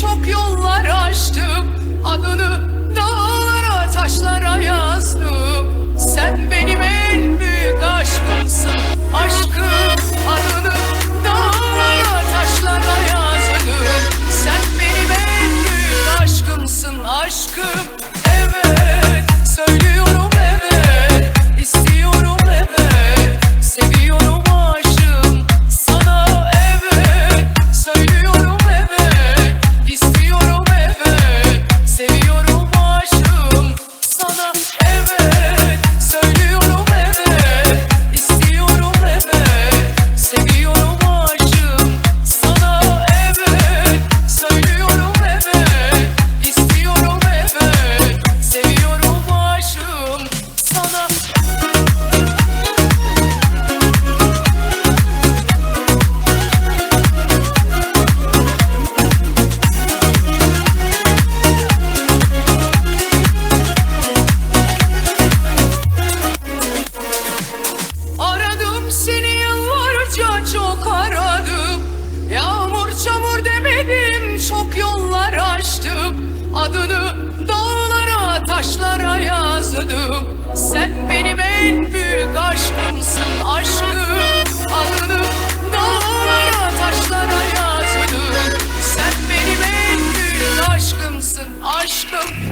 çok yollar açtım. Adını dağlara taşlara yazdım. Sen benim en büyük aşkımsın. Aşkım adını dağlara taşlara yazdım. Sen benim en büyük aşkımsın Aşkım. Evet söylüyorum. seni yıllarca çok aradım. Yağmur çamur demedim çok yollar açtım Adını dağlara taşlara yazdım. Sen benim en büyük aşkımsın aşkım. Adını dağlara taşlara yazdım. Sen benim en büyük aşkımsın aşkım.